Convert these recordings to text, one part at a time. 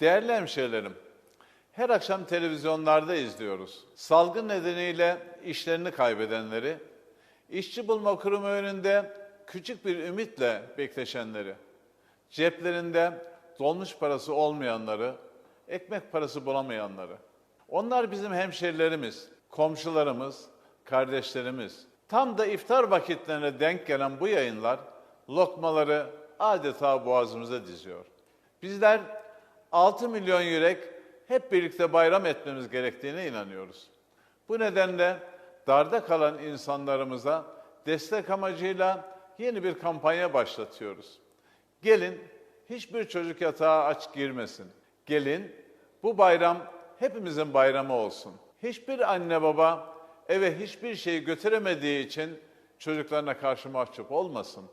Değerli hemşehrilerim, her akşam televizyonlarda izliyoruz. Salgın nedeniyle işlerini kaybedenleri, işçi bulma kurumu önünde küçük bir ümitle bekleşenleri, ceplerinde dolmuş parası olmayanları, ekmek parası bulamayanları. Onlar bizim hemşerilerimiz, komşularımız, kardeşlerimiz. Tam da iftar vakitlerine denk gelen bu yayınlar lokmaları adeta boğazımıza diziyor. Bizler 6 milyon yürek hep birlikte bayram etmemiz gerektiğine inanıyoruz. Bu nedenle darda kalan insanlarımıza destek amacıyla yeni bir kampanya başlatıyoruz. Gelin hiçbir çocuk yatağa aç girmesin. Gelin bu bayram hepimizin bayramı olsun. Hiçbir anne baba eve hiçbir şey götüremediği için çocuklarına karşı mahcup olmasın.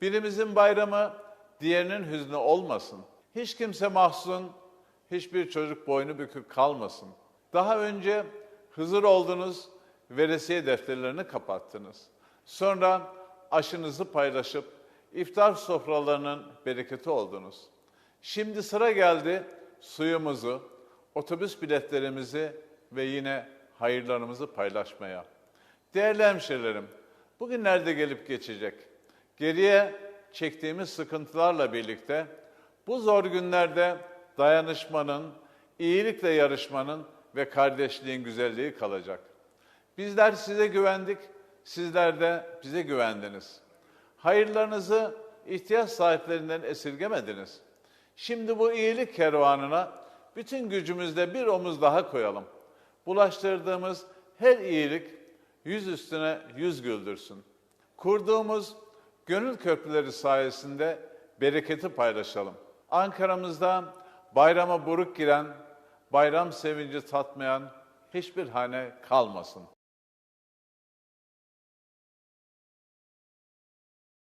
Birimizin bayramı diğerinin hüznü olmasın. Hiç kimse mahzun, hiçbir çocuk boynu bükük kalmasın. Daha önce Hızır oldunuz, veresiye defterlerini kapattınız. Sonra aşınızı paylaşıp iftar sofralarının bereketi oldunuz. Şimdi sıra geldi suyumuzu, otobüs biletlerimizi ve yine hayırlarımızı paylaşmaya. Değerli hemşerilerim, bugünlerde gelip geçecek. Geriye çektiğimiz sıkıntılarla birlikte bu zor günlerde dayanışmanın, iyilikle yarışmanın ve kardeşliğin güzelliği kalacak. Bizler size güvendik, sizler de bize güvendiniz. Hayırlarınızı ihtiyaç sahiplerinden esirgemediniz. Şimdi bu iyilik kervanına bütün gücümüzle bir omuz daha koyalım. Bulaştırdığımız her iyilik yüz üstüne yüz güldürsün. Kurduğumuz gönül köprüleri sayesinde bereketi paylaşalım. Ankara'mızda bayrama buruk giren, bayram sevinci tatmayan hiçbir hane kalmasın.